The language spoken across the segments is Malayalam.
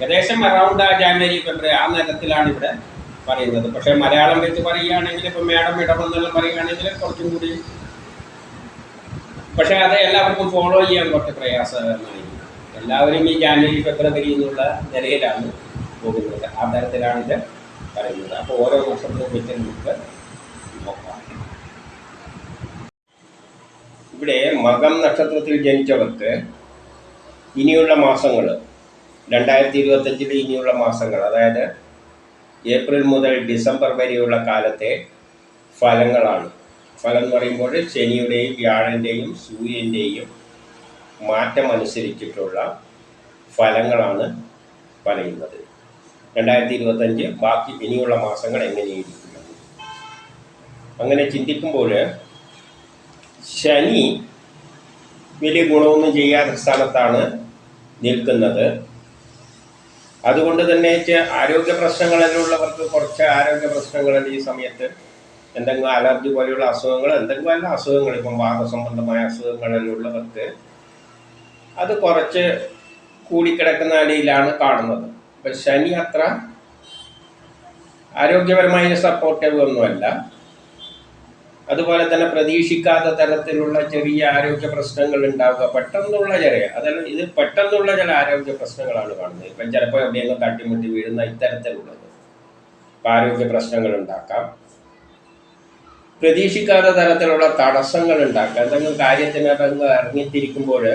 ഏകദേശം അറൗണ്ട് ആ ജാനുവരി ഫെബ്രുവരി ആ നേരത്തിലാണ് ഇവിടെ പറയുന്നത്. പക്ഷേ മലയാളം വെച്ച് പറയുകയാണെങ്കിൽ ഇപ്പം മേഡം ഇടമെന്നെല്ലാം പറയുകയാണെങ്കിൽ കുറച്ചും കൂടി പക്ഷേ അത് എല്ലാവർക്കും ഫോളോ ചെയ്യാൻ കുറച്ച് പ്രയാസകരമായി. എല്ലാവരും ഈ ജാനുവരി ഫെബ്രുവരി എന്നുള്ള നിലയിലാണ് പോകുന്നത്. ആ തരത്തിലാണ് ഇത് പറയുന്നത്. അപ്പോൾ ഓരോ വർഷത്തിലും വെച്ച് നമുക്ക് നോക്കാം. ഇവിടെ മകം നക്ഷത്രത്തിൽ ജനിച്ചവർക്ക് ഇനിയുള്ള മാസങ്ങൾ രണ്ടായിരത്തി ഇരുപത്തഞ്ചിൽ ഇനിയുള്ള മാസങ്ങൾ അതായത് ഏപ്രിൽ മുതൽ ഡിസംബർ വരെയുള്ള കാലത്തെ ഫലങ്ങളാണ്. ഫലം എന്ന് പറയുമ്പോൾ ശനിയുടെയും വ്യാഴന്റെയും സൂര്യന്റെയും മാറ്റം അനുസരിച്ചിട്ടുള്ള ഫലങ്ങളാണ് പറയുന്നത്. രണ്ടായിരത്തി ഇരുപത്തഞ്ച് ബാക്കി ഇനിയുള്ള മാസങ്ങൾ എങ്ങനെയിരിക്കും അങ്ങനെ ചിന്തിക്കുമ്പോൾ ശനി വലിയ ഗുണമൊന്നും ചെയ്യാത്ത സ്ഥാനത്താണ് നിൽക്കുന്നത്. അതുകൊണ്ട് തന്നെ ആരോഗ്യ പ്രശ്നങ്ങളിലുള്ളവർക്ക് കുറച്ച് ആരോഗ്യ പ്രശ്നങ്ങളുണ്ട് ഈ സമയത്ത് എന്തെങ്കിലും അലർജി പോലെയുള്ള അസുഖങ്ങൾ എന്തെങ്കിലും അല്ല അസുഖങ്ങൾ ഇപ്പം വാദസംബന്ധമായ അസുഖങ്ങളിലുള്ളവർക്ക് അത് കുറച്ച് കൂടിക്കിടക്കുന്ന നിലയിലാണ് കാണുന്നത്. അപ്പം ശനി അത്ര ആരോഗ്യപരമായ സപ്പോർട്ടീവ് ഒന്നുമല്ല. അതുപോലെ തന്നെ പ്രതീക്ഷിക്കാത്ത തരത്തിലുള്ള ചെറിയ ആരോഗ്യ പ്രശ്നങ്ങൾ ഉണ്ടാവുക പെട്ടെന്നുള്ള ചെറിയ അതല്ല ഇത് പെട്ടെന്നുള്ള ചില ആരോഗ്യ പ്രശ്നങ്ങളാണ് കാണുന്നത്. ഇപ്പം ചിലപ്പോൾ എവിടെയെങ്കിലും തട്ടിമുട്ടി വീഴുന്ന ഇത്തരത്തിലുള്ളത്. ഇപ്പം ആരോഗ്യ പ്രശ്നങ്ങൾ ഉണ്ടാക്കാം. പ്രതീക്ഷിക്കാത്ത തരത്തിലുള്ള തടസ്സങ്ങൾ ഉണ്ടാക്കാം. എന്തെങ്കിലും കാര്യത്തിന് ഇറങ്ങ- ഇറങ്ങിത്തിരിക്കുമ്പോൾ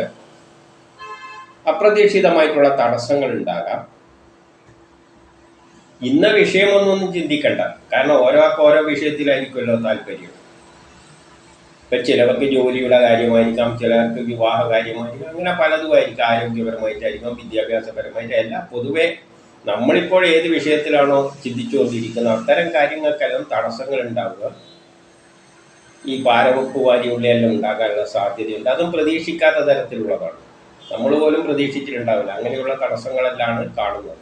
അപ്രതീക്ഷിതമായിട്ടുള്ള തടസ്സങ്ങൾ ഉണ്ടാകാം. ഇന്ന വിഷയമൊന്നും ചിന്തിക്കണ്ട. കാരണം ഓരോ ഓരോ വിഷയത്തിലായിരിക്കുമല്ലോ താല്പര്യം. ഇപ്പം ചിലവർക്ക് ജോലിയുടെ കാര്യമായിരിക്കാം ചിലർക്ക് വിവാഹ കാര്യമായിരിക്കാം അങ്ങനെ പലതുമായിരിക്കാം. ആരോഗ്യപരമായിട്ടായിരിക്കാം വിദ്യാഭ്യാസപരമായിട്ട് എല്ലാം പൊതുവെ നമ്മളിപ്പോൾ ഏത് വിഷയത്തിലാണോ ചിന്തിച്ചു ചിന്തിച്ചുകൊണ്ടിരിക്കുന്നത് അത്തരം കാര്യങ്ങൾക്കെല്ലാം തടസ്സങ്ങൾ ഉണ്ടാവുക ഈ പാരവെപ്പ് വാരിയുള്ളിയെല്ലാം ഉണ്ടാകാനുള്ള സാധ്യതയുണ്ട്. അതും പ്രതീക്ഷിക്കാത്ത തരത്തിലുള്ളതാണ്. നമ്മൾ പോലും പ്രതീക്ഷിച്ചിട്ടുണ്ടാവില്ല. അങ്ങനെയുള്ള തടസ്സങ്ങളെല്ലാം കാണുന്നത്.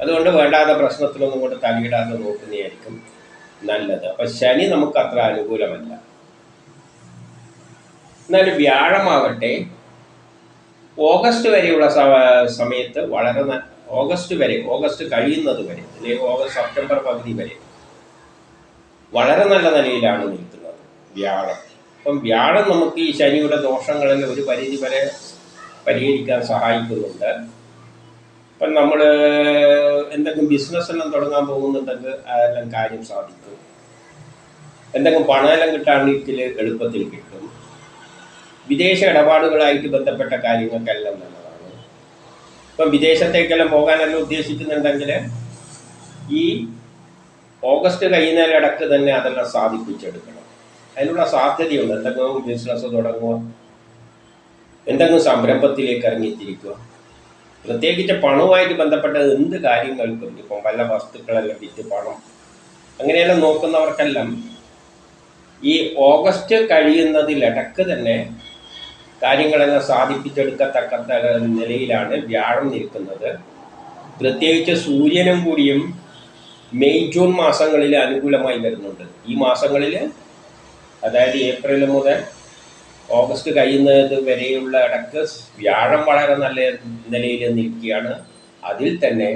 അതുകൊണ്ട് വേണ്ടാത്ത പ്രശ്നത്തിലൊന്നും കൊണ്ട് തലയിടാതെ നോക്കുന്നതായിരിക്കും നല്ലത്. അപ്പം ശനി നമുക്ക് അത്ര അനുകൂലമല്ല. എന്നാൽ വ്യാഴമാവട്ടെ ഓഗസ്റ്റ് വരെയുള്ള സമയത്ത് വളരെ ഓഗസ്റ്റ് വരെ ഓഗസ്റ്റ് കഴിയുന്നത് വരെ അല്ലെങ്കിൽ ഓഗസ്റ്റ് സെപ്റ്റംബർ പകുതി വരെ വളരെ നല്ല നിലയിലാണ് നിൽക്കുന്നത് വ്യാഴം. അപ്പം വ്യാഴം നമുക്ക് ഈ ശനിയുടെ ദോഷങ്ങളിൽ ഒരു പരിധി വരെ പരിഹരിക്കാൻ സഹായിക്കുന്നുണ്ട്. ഇപ്പം നമ്മൾ എന്തെങ്കിലും ബിസിനസ് എല്ലാം തുടങ്ങാൻ പോകുന്നുണ്ടെങ്കിൽ അതെല്ലാം കാര്യം സാധിക്കും. എന്തെങ്കിലും പണമെല്ലാം കിട്ടാണെങ്കിൽ എളുപ്പത്തിൽ കിട്ടും. വിദേശ ഇടപാടുകളായിട്ട് ബന്ധപ്പെട്ട കാര്യങ്ങൾക്കെല്ലാം നല്ലതാണ്. ഇപ്പം വിദേശത്തേക്കെല്ലാം പോകാനെല്ലാം ഉദ്ദേശിക്കുന്നുണ്ടെങ്കിൽ ഈ ഓഗസ്റ്റ് കഴിയുന്നതിലിടക്ക് തന്നെ അതെല്ലാം സാധിപ്പിച്ചെടുക്കണം. അതിനുള്ള സാധ്യതയുണ്ട്. എന്തെങ്കിലും ബിസിനസ് തുടങ്ങുക എന്തെങ്കിലും സംരംഭത്തിലേക്ക് ഇറങ്ങിത്തിരിക്കുക. പ്രത്യേകിച്ച് പണവുമായിട്ട് ബന്ധപ്പെട്ട എന്ത് കാര്യങ്ങൾക്കും ഇപ്പം വല്ല വസ്തുക്കളെല്ലാം വിറ്റ് പണം അങ്ങനെയെല്ലാം നോക്കുന്നവർക്കെല്ലാം ഈ ഓഗസ്റ്റ് കഴിയുന്നതിലടക്ക് തന്നെ കാര്യങ്ങളെല്ലാം സാധിപ്പിച്ചെടുക്കത്തക്ക നിലയിലാണ് വ്യാഴം നിൽക്കുന്നത്. പ്രത്യേകിച്ച് സൂര്യനും കൂടിയും മെയ് ജൂൺ മാസങ്ങളിൽ അനുകൂലമായി വരുന്നുണ്ട്. ഈ മാസങ്ങളിൽ അതായത് ഏപ്രിൽ മുതൽ ഓഗസ്റ്റ് കഴിയുന്നത് വരെയുള്ള ഇടയ്ക്ക് വ്യാഴം വളരെ നല്ല നിലയിൽ നിൽക്കുകയാണ്. അതിൽ തന്നെ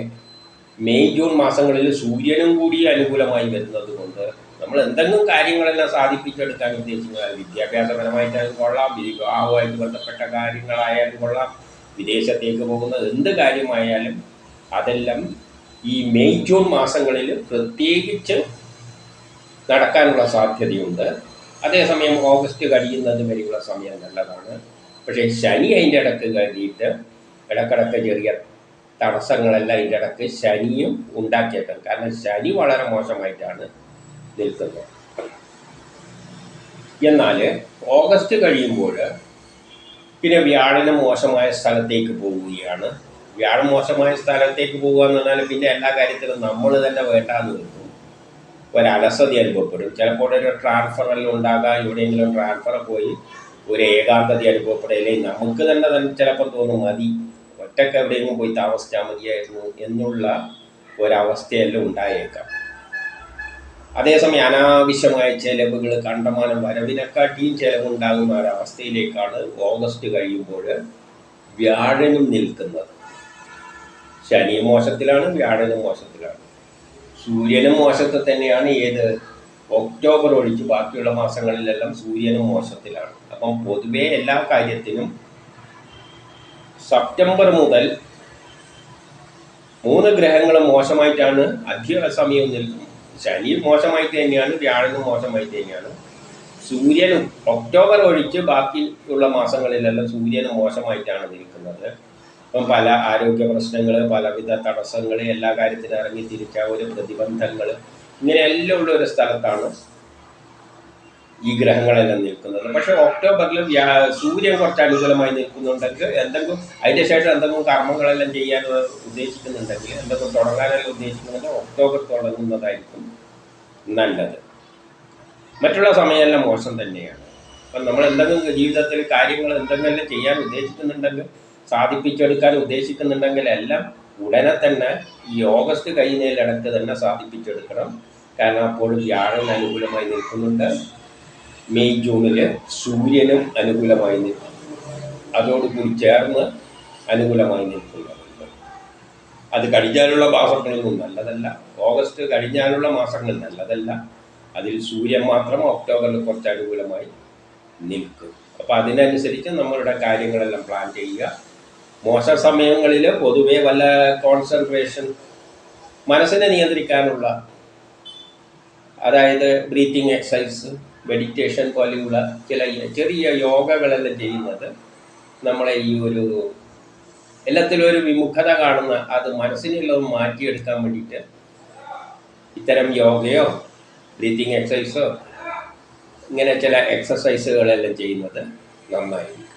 മെയ് ജൂൺ മാസങ്ങളിൽ സൂര്യനും കൂടി അനുകൂലമായി വരുന്നത് കൊണ്ട് നമ്മൾ എന്തെങ്കിലും കാര്യങ്ങളെല്ലാം സാധിപ്പിച്ചെടുക്കാൻ ഉദ്ദേശിക്കുന്നത് വിദ്യാഭ്യാസപരമായിട്ടായാലും കൊള്ളാം. വിവാഹവുമായിട്ട് ബന്ധപ്പെട്ട കാര്യങ്ങളായാലും കൊള്ളാം. വിദേശത്തേക്ക് പോകുന്ന എന്ത് കാര്യമായാലും അതെല്ലാം ഈ മെയ് ജൂൺ മാസങ്ങളിൽ പ്രത്യേകിച്ച് നടക്കാനുള്ള സാധ്യതയുണ്ട്. അതേസമയം ഓഗസ്റ്റ് കഴിയുന്നത് വരെയുള്ള സമയം നല്ലതാണ്. പക്ഷേ ശനി അതിന്റെ ഇടയ്ക്ക് കഴിഞ്ഞിട്ട് ഇടക്കിടക്ക് ചെറിയ തടസ്സങ്ങളെല്ലാം അതിന്റെ ഇടയ്ക്ക് ശനിയും ഉണ്ടാക്കിയേക്കാം. കാരണം ശനി വളരെ മോശമായിട്ടാണ് നിൽക്കുന്നത് എന്നാൽ ഓഗസ്റ്റ് കഴിയുമ്പോൾ പിന്നെ വ്യാഴന് മോശമായ സ്ഥലത്തേക്ക് പോവുകയാണ്. വ്യാഴം മോശമായ സ്ഥലത്തേക്ക് പോകുക എന്ന് പറഞ്ഞാൽ പിന്നെ എല്ലാ കാര്യത്തിലും നമ്മൾ തന്നെ വേണ്ടാന്ന് വരുന്നു ഒരലസത അനുഭവപ്പെടും. ചിലപ്പോൾ ഒരു ട്രാൻസ്ഫർ എല്ലാം ഉണ്ടാകാം. എവിടെയെങ്കിലും ട്രാൻസ്ഫർ പോയി ഒരു ഏകാന്തത അനുഭവപ്പെടലേ നമുക്ക് തന്നെ തന്നെ ചിലപ്പോൾ തോന്നും മതി. ഒറ്റയ്ക്ക് എവിടെയെങ്കിലും പോയി താമസിച്ചാൽ മതിയായിരുന്നു എന്നുള്ള ഒരവസ്ഥയെല്ലാം ഉണ്ടായേക്കാം. അതേസമയം അനാവശ്യമായ ചെലവുകൾ കണ്ടമാനം വരവിനെക്കാട്ടിയും ചെലവുണ്ടാകുന്ന ഒരവസ്ഥയിലേക്കാണ് ഓഗസ്റ്റ് കഴിയുമ്പോൾ വ്യാഴനും നിൽക്കുന്നത്. ശനി മോശത്തിലാണ് വ്യാഴനും മോശത്തിലാണ്. സൂര്യനും മോശത്തിൽ തന്നെയാണ്. ഏത്? ഒക്ടോബർ ഒഴിച്ച് ബാക്കിയുള്ള മാസങ്ങളിലെല്ലാം സൂര്യനും മോശത്തിലാണ്. അപ്പം പൊതുവേ എല്ലാ കാര്യത്തിനും സെപ്റ്റംബർ മുതൽ മൂന്ന് ഗ്രഹങ്ങളും മോശമായിട്ടാണ് അധിക സമയം നിൽക്കുന്നത്. ശനി മോശമായിട്ട് തന്നെയാണ് വ്യാഴനും മോശമായിട്ട് തന്നെയാണ്. സൂര്യനും ഒക്ടോബർ ഒഴിച്ച് ബാക്കിയുള്ള മാസങ്ങളിലെല്ലാം സൂര്യനും മോശമായിട്ടാണ് നിൽക്കുന്നത്. ഇപ്പം പല ആരോഗ്യ പ്രശ്നങ്ങൾ പലവിധ തടസ്സങ്ങൾ എല്ലാ കാര്യത്തിനും ഇറങ്ങി തിരിച്ച ഒരു പ്രതിബന്ധങ്ങൾ ഇങ്ങനെയെല്ലാം ഉള്ള ഒരു സ്ഥലത്താണ് ഈ ഗ്രഹങ്ങളെല്ലാം നിൽക്കുന്നത്. പക്ഷെ ഒക്ടോബറിൽ സൂര്യൻ കുറച്ച് അനുകൂലമായി നിൽക്കുന്നുണ്ടെങ്കിൽ എന്തെങ്കിലും അതിന്റെ ശേഷം എന്തെങ്കിലും കർമ്മങ്ങളെല്ലാം ചെയ്യാൻ ഉദ്ദേശിക്കുന്നുണ്ടെങ്കിൽ എന്തെങ്കിലും തുടങ്ങാനെല്ലാം ഉദ്ദേശിക്കുന്നുണ്ടെങ്കിൽ ഒക്ടോബർ തുടങ്ങുന്നതായിരിക്കും നല്ലത്. മറ്റുള്ള സമയമെല്ലാം മോശം തന്നെയാണ്. അപ്പം നമ്മൾ എന്തെങ്കിലും ജീവിതത്തിൽ കാര്യങ്ങൾ എന്തെങ്കിലും ചെയ്യാൻ ഉദ്ദേശിക്കുന്നുണ്ടെങ്കിൽ സാധിപ്പിച്ചെടുക്കാൻ ഉദ്ദേശിക്കുന്നുണ്ടെങ്കിൽ എല്ലാം ഉടനെ തന്നെ ഈ ഓഗസ്റ്റ് കഴിയുന്നതിലിടക്ക് തന്നെ സാധിപ്പിച്ചെടുക്കണം. കാരണം അപ്പോൾ വ്യാഴം അനുകൂലമായി നിൽക്കുന്നുണ്ട്. മെയ് ജൂണിൽ സൂര്യനും അനുകൂലമായി നിൽക്കും. അതോടുകൂടി ചേർന്ന് അനുകൂലമായി നിൽക്കുന്നുണ്ട് അത് കഴിഞ്ഞാലുള്ള മാസങ്ങളൊന്നും നല്ലതല്ല. ഓഗസ്റ്റ് കഴിഞ്ഞാലുള്ള മാസങ്ങൾ നല്ലതല്ല. അതിൽ സൂര്യൻ മാത്രം ഒക്ടോബറിൽ കുറച്ച് അനുകൂലമായി നിൽക്കും. അപ്പോൾ അതിനനുസരിച്ച് നമ്മളുടെ കാര്യങ്ങളെല്ലാം പ്ലാൻ ചെയ്യുക. മോശ സമയങ്ങളിൽ പൊതുവെ വല്ല കോൺസെൻട്രേഷൻ മനസ്സിനെ നിയന്ത്രിക്കാനുള്ള അതായത് ബ്രീത്തിങ് എക്സസൈസ് മെഡിറ്റേഷൻ പോലെയുള്ള ചില ചെറിയ യോഗകളെല്ലാം ചെയ്യുന്നത്. നമ്മളെ ഈ ഒരു എല്ലാത്തിലും ഒരു വിമുഖത കാണുന്ന അത് മനസ്സിനുള്ളത് മാറ്റിയെടുക്കാൻ വേണ്ടിയിട്ട് ഇത്തരം യോഗയോ ബ്രീത്തിങ് എക്സസൈസോ ഇങ്ങനെ ചില എക്സസൈസുകളെല്ലാം ചെയ്യുന്നത് നന്നായിരിക്കും